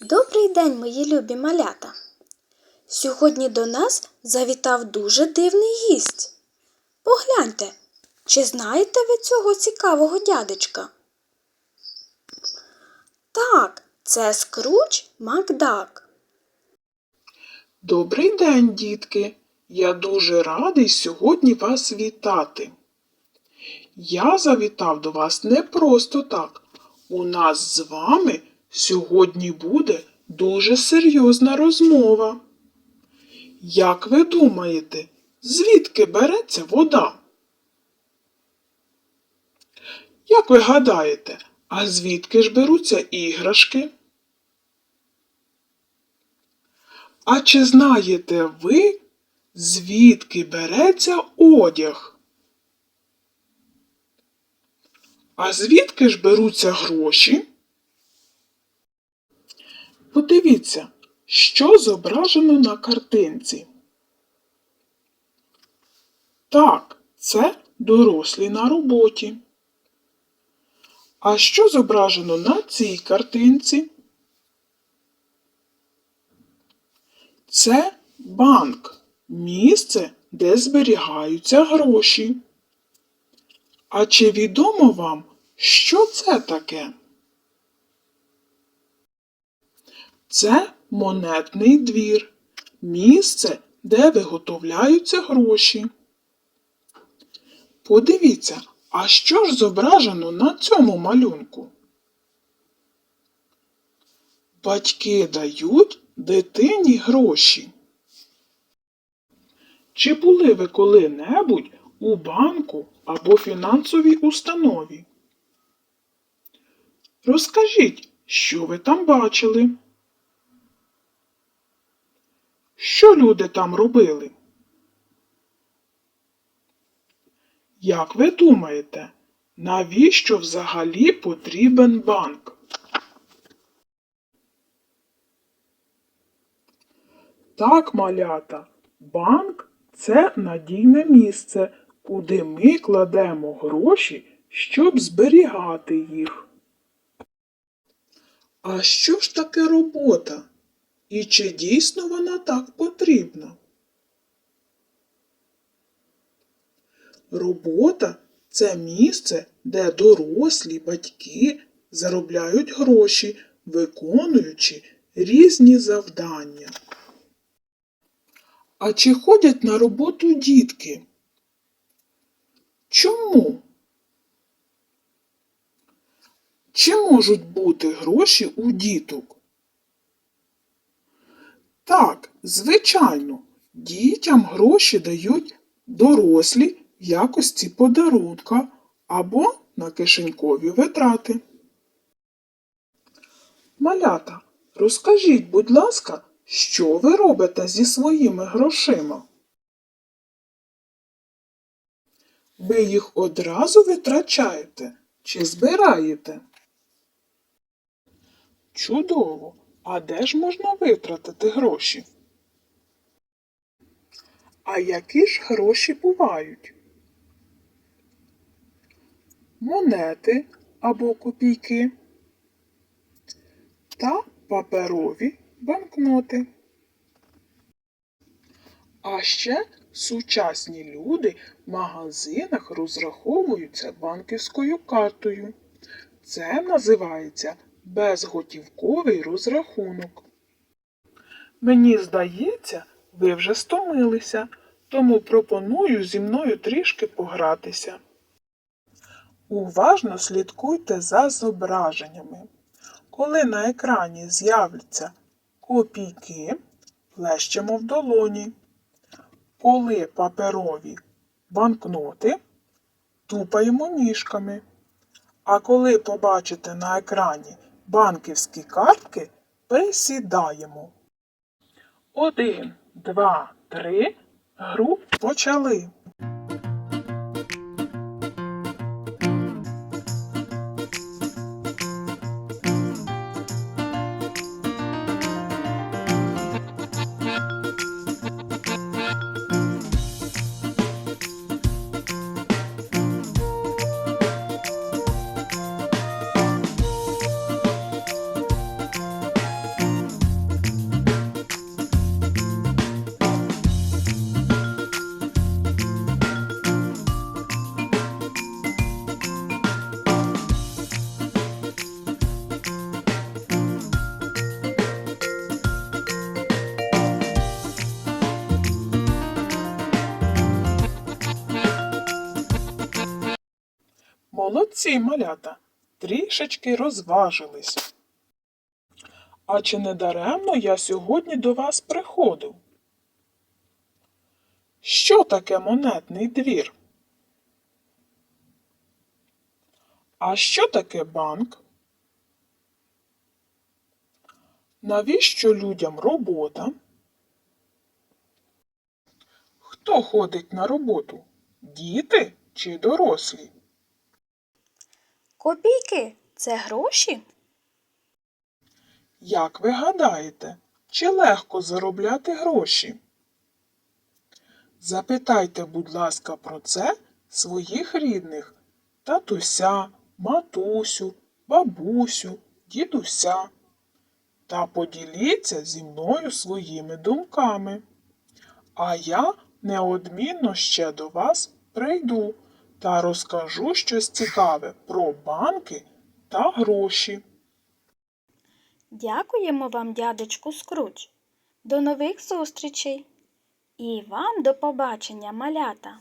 Добрий день, мої любі малята. Сьогодні до нас завітав дуже дивний гість. Погляньте, чи знаєте ви цього цікавого дядечка? Так, це Скруч Макдак. Добрий день, дітки! Я дуже радий сьогодні вас вітати. Я завітав до вас не просто так. У нас з вами сьогодні буде дуже серйозна розмова. Як ви думаєте, звідки береться вода? Як ви гадаєте, а звідки ж беруться іграшки? А чи знаєте ви, звідки береться одяг? А звідки ж беруться гроші? Подивіться, що зображено на картинці. Так, це дорослі на роботі. А що зображено на цій картинці? Це банк, місце, де зберігаються гроші. А чи відомо вам, що це таке? Це монетний двір, місце, де виготовляються гроші. Подивіться, а що ж зображено на цьому малюнку? Батьки дають дитині гроші. Чи були ви коли-небудь у банку або фінансовій установі? Розкажіть, що ви там бачили? Що люди там робили? Як ви думаєте, навіщо взагалі потрібен банк? Так, малята, банк це надійне місце, куди ми кладемо гроші, щоб зберігати їх. А що ж таке робота? І чи дійсно вона так потрібна? Робота це місце, де дорослі батьки заробляють гроші, виконуючи різні завдання. А чи ходять на роботу дітки? Чому? Чи можуть бути гроші у діток? Так, звичайно, дітям гроші дають дорослі в якості подарунка або на кишенькові витрати. Малята, розкажіть, будь ласка, що ви робите зі своїми грошима? Ви їх одразу витрачаєте чи збираєте? Чудово! А де ж можна витратити гроші? А які ж гроші бувають? Монети або копійки та паперові банкноти. А ще сучасні люди в магазинах розраховуються банківською картою. Це називається безготівковий розрахунок. Мені здається, ви вже стомилися, тому пропоную зі мною трішки погратися. Уважно слідкуйте за зображеннями. Коли на екрані з'являться копійки, плещемо в долоні. Коли паперові банкноти, тупаємо ніжками. А коли побачите на екрані банківські картки, присідаємо. Один, два, три. Гру почали. Молодці, малята, трішечки розважились. А чи не даремно я сьогодні до вас приходив? Що таке монетний двір? А що таке банк? Навіщо людям робота? Хто ходить на роботу? Діти чи дорослі? Копійки це гроші? Як ви гадаєте, чи легко заробляти гроші? Запитайте, будь ласка, про це своїх рідних татуся, матусю, бабусю, дідуся. Та поділіться зі мною своїми думками. А я неодмінно ще до вас прийду та розкажу щось цікаве про банки та гроші. Дякуємо вам, дядечку Скруч. До нових зустрічей. І вам до побачення, малята.